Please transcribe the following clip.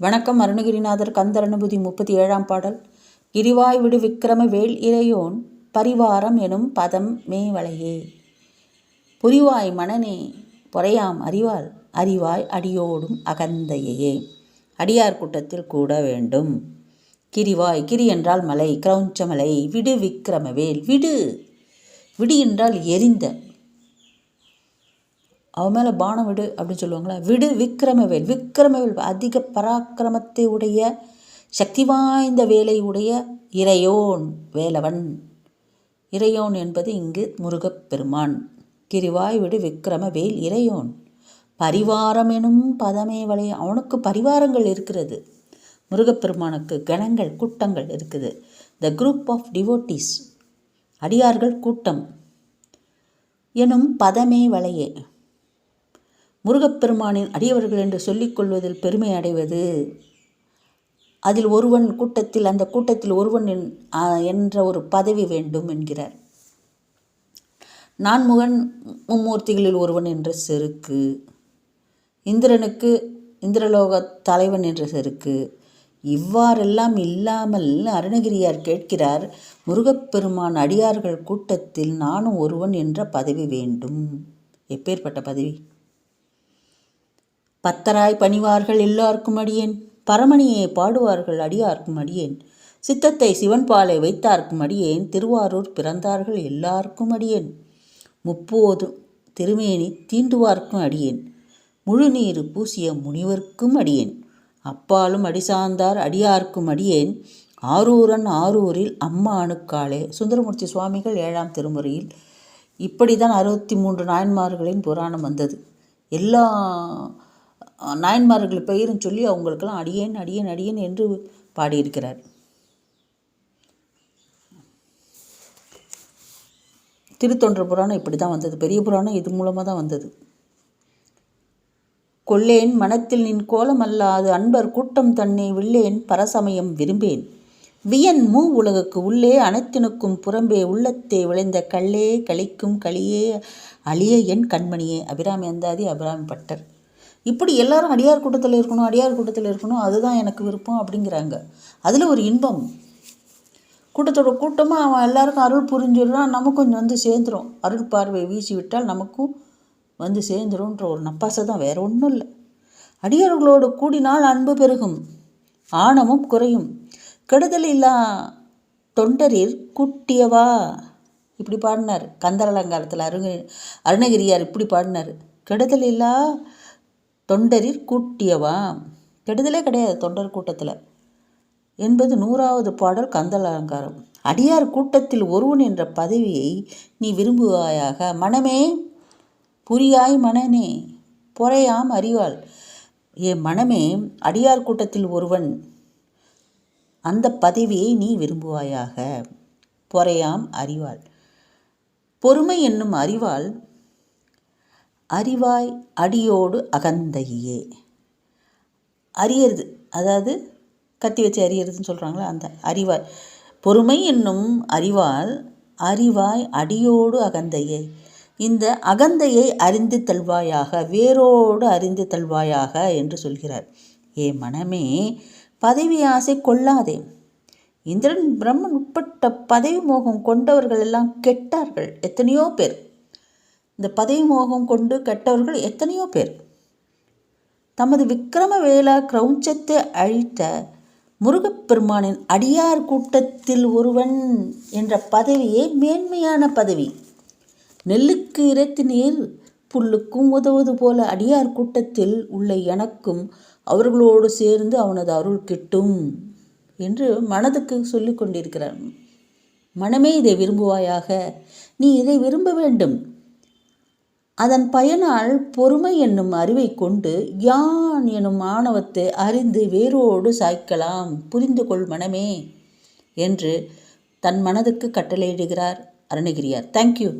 வணக்கம் அருணகிரிநாதர் கந்தர் அனுபூதி முப்பத்தி ஏழாம் பாடல். கிரிவாய் விடு விக்கிரம வேல் இறையோன் பரிவாரம் எனும் பதம் மேவளையே புரிவாய் மனனே பொறையாம் அறிவால் அறிவாய் அடியோடும் அகந்தையே. அடியார் கூட்டத்தில் கூட வேண்டும். கிரிவாய் கிரி என்றால் மலை கிரௌஞ்சமலை விடு விக்கிரமவேல் விடு. விடு என்றால் எரிந்த அவன் மேலே பானம் விடு அப்படின்னு சொல்லுவாங்களா விடு விக்ரமவேல் விக்ரமவேல் அதிக பராக்கிரமத்தை உடைய சக்தி வாய்ந்த வேலையுடைய இறையோன் வேலவன். இறையோன் என்பது இங்கு முருகப்பெருமான். கிரிவாய் விடு விக்ரமவேல் இறையோன். பரிவாரம் எனும் பதமே வளைய அவனுக்கு பரிவாரங்கள் இருக்கிறது. முருகப்பெருமானுக்கு கணங்கள் கூட்டங்கள் இருக்குது. த குரூப் ஆஃப் டிவோட்டிஸ் அடியார்கள் கூட்டம் எனும் பதமே வளையே முருகப்பெருமானின் அடியவர்கள் என்று சொல்லிக் கொள்வதில் பெருமை அடைவது. அதில் ஒருவன் கூட்டத்தில் அந்த கூட்டத்தில் ஒருவன் என்ற ஒரு பதவி வேண்டும் என்கிறார். நான்முகன் மும்மூர்த்திகளில் ஒருவன் என்ற செருக்கு. இந்திரனுக்கு இந்திரலோக தலைவன் என்ற செருக்கு. இவ்வாறெல்லாம் இல்லாமல் அருணகிரியார் கேட்கிறார் முருகப்பெருமான் அடியார்கள் கூட்டத்தில் நானும் ஒருவன் என்ற பதவி வேண்டும். எப்பேற்பட்ட பதவி? பத்தராய் பணிவார்கள் எல்லாருக்கும் அடியேன். பரமணியை பாடுவார்கள் அடியார்க்கும் அடியேன். சித்தத்தை சிவன்பாலை வைத்தார்க்கும் அடியேன். திருவாரூர் பிறந்தார்கள் எல்லாருக்கும் அடியேன். முப்போதும் திருமேனி தீண்டுவார்க்கும் அடியேன். முழுநீர் பூசிய முனிவர்க்கும் அடியேன். அப்பாலும் அடிசார்ந்தார் அடியார்க்கும் அடியேன். ஆரூரன் ஆரூரில் அம்மானுக்காலே சுந்தரமூர்த்தி சுவாமிகள் ஏழாம் திருமுறையில் இப்படி தான் அறுபத்தி மூன்று நாயன்மார்களின் புராணம் வந்தது. எல்லா நாயன்மார்கள் பெயரும் சொல்லி அவங்களுக்கெல்லாம் அடியேன் அடியேன் அடியேன் என்று பாடியிருக்கிறார். திருத்தொன்ற புராணம் இப்படி தான் வந்தது. பெரிய புராணம் இது மூலமாக தான் வந்தது. கொள்ளேன் மனத்தில் நின் கோலம் அல்லாது அன்பர் கூட்டம் தன்னை வில்லேன் பரசமயம் விரும்பேன். வியன் மூ உலகுக்கு உள்ளே அனைத்தினுக்கும் புறம்பே உள்ளத்தே விளைந்த கல்லே கழிக்கும் களியே அழிய என் கண்மணியே அபிராமி அந்தாதி அபிராமி பட்டர். இப்படி எல்லாரும் அடியார் கூட்டத்தில் இருக்கணும் அடியார் கூட்டத்தில் இருக்கணும் அதுதான் எனக்கு விருப்பம் அப்படிங்கிறாங்க. அதில் ஒரு இன்பம். கூட்டத்தோட கூட்டமாக அவன் எல்லாருக்கும் அருள் புரிஞ்சிடுறான் நமக்கும் வந்து சேர்ந்துடும் அருள் பார்வை வீசி விட்டால் நமக்கும் வந்து சேர்ந்துரும்ன்ற ஒரு நப்பாசை தான். வேறு ஒன்றும் இல்லை. அடியார்களோடு கூடினால் அன்பு பெருகும் ஆணவம் குறையும். கெடுதல் இல்லா தொண்டரில் குட்டியவா? இப்படி பாடினார். கந்தர் அலங்காரத்தில் அருண அருணகிரியார் இப்படி பாடினார். கெடுதல் இல்லா தொண்டரில் கூட்டியவா? கெடுதலே கிடையாது தொண்டர் கூட்டத்தில். என்பது நூறாவது பாடல் கந்தல் அலங்காரம். அடியார் கூட்டத்தில் ஒருவன் என்ற பதவியை நீ விரும்புவாயாக? மனமே புரியாய் மனனே பொறையாம் அறிவாள். ஏ மனமே அடியார் கூட்டத்தில் ஒருவன் அந்த பதவியை நீ விரும்புவாயாக? பொறையாம் அறிவாள். பொறுமை என்னும் அறிவால் அறிவாய் அடியோடு அகந்தையே. அறியறது அதாவது கத்தி வச்சு அறியறதுன்னு சொல்கிறாங்களா அந்த அறிவாய். பொறுமை என்னும் அறிவால் அறிவாய் அடியோடு அகந்தையே. இந்த அகந்தையை அறிந்து தல்வாயாக வேரோடு அறிந்து தல்வாயாக என்று சொல்கிறார். ஏ மனமே பதவி ஆசை கொள்ளாதே. இந்திரன் பிரம்மன் உட்பட்ட பதவி மோகம் கொண்டவர்கள் எல்லாம் கெட்டார்கள். எத்தனையோ பேர் இந்த பதவி மோகம் கொண்டு கெட்டவர்கள் எத்தனையோ பேர். தமது விக்ரம வேளா கிரௌஞ்சத்தை அழித்த முருகப்பெருமானின் அடியார் கூட்டத்தில் ஒருவன் என்ற பதவியே மேன்மையான பதவி. நெல்லுக்கு இறைத்து நீர் புல்லுக்கும் உதவுவது போல அடியார் கூட்டத்தில் உள்ள எனக்கும் அவர்களோடு சேர்ந்து அவனது அருள் கிட்டும் என்று மனதுக்கு சொல்லி கொண்டிருக்கிறான் மனமே இதை விரும்புவாயாக. நீ இதை விரும்ப வேண்டும். அதன் பயனால் பொறுமை என்னும் அறிவை கொண்டு யான் எனும் ஆணவத்தை அறிந்து வேரோடு சாய்க்கலாம் புரிந்து கொள் மனமே என்று தன் மனதுக்கு கட்டளையிடுகிறார் அருணகிரியார். தேங்க்யூ